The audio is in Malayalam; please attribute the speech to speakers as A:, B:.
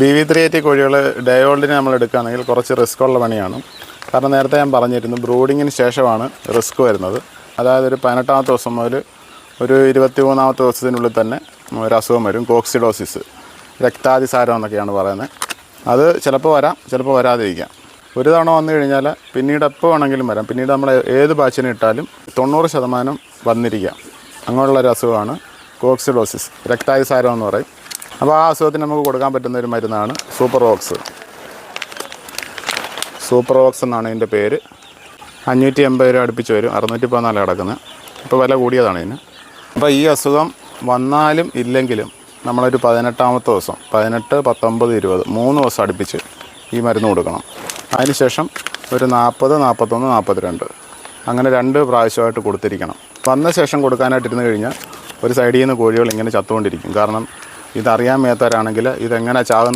A: ബി വി ത്രീ എയ്റ്റി കോഴികൾ ഡയോൾഡിന് നമ്മൾ എടുക്കുകയാണെങ്കിൽ കുറച്ച് റിസ്ക് ഉള്ള പണിയാണ്. കാരണം നേരത്തെ ഞാൻ പറഞ്ഞിരുന്നു ബ്രൂഡിങ്ങിന് ശേഷമാണ് റിസ്ക് വരുന്നത്. അതായത് ഒരു പതിനെട്ടാമത്തെ ദിവസം മുതൽ ഒരു ഇരുപത്തി മൂന്നാമത്തെ ദിവസത്തിനുള്ളിൽ തന്നെ ഒരു അസുഖം വരും കോക്സിഡോസിസ് രക്താതിസാരം എന്നൊക്കെയാണ് പറയുന്നത്. അത് ചിലപ്പോൾ വരാം ചിലപ്പോൾ വരാതിരിക്കാം. ഒരു തവണ വന്നു കഴിഞ്ഞാൽ പിന്നീട് എപ്പോൾ വേണമെങ്കിലും വരാം. പിന്നീട് നമ്മൾ ഏത് ബാച്ചിനെ ഇട്ടാലും തൊണ്ണൂറ് ശതമാനം വന്നിരിക്കാം. അങ്ങനെയുള്ളൊരു അസുഖമാണ് കോക്സിഡോസിസ് രക്താതിസാരം എന്ന് പറയും. അപ്പോൾ ആ അസുഖത്തിന് നമുക്ക് കൊടുക്കാൻ പറ്റുന്ന ഒരു മരുന്നാണ് സൂപ്പർ ഓക്സ് സൂപ്പർ ഓക്സ് എന്നാണ് ഇതിന്റെ പേര്. അഞ്ഞൂറ്റി എൺപത് രൂപ അടുപ്പിച്ച് വരും. അറുന്നൂറ്റി പതിനാല് കിടക്കുന്നത് ഇപ്പോൾ വില കൂടിയതാണ് ഇതിന്. അപ്പോൾ ഈ അസുഖം വന്നാലും ഇല്ലെങ്കിലും നമ്മളൊരു പതിനെട്ടാമത്തെ ദിവസം പതിനെട്ട് പത്തൊമ്പത് ഇരുപത് മൂന്ന് ദിവസം അടുപ്പിച്ച് ഈ മരുന്ന് കൊടുക്കണം. അതിനുശേഷം ഒരു നാൽപ്പത് നാൽപ്പത്തൊന്ന് നാൽപ്പത്തിരണ്ട് അങ്ങനെ രണ്ട് പ്രാവശ്യമായിട്ട് കൊടുത്തിരിക്കണം. വന്ന ശേഷം കൊടുക്കാനായിട്ടിരുന്ന് കഴിഞ്ഞാൽ ഒരു സൈഡിൽ നിന്ന് കോഴികൾ ഇങ്ങനെ ചത്തുകൊണ്ടിരിക്കും. കാരണം ഇതറിയാൻ മേത്തവരാണെങ്കിൽ ഇതെങ്ങനെ ചാകുന്ന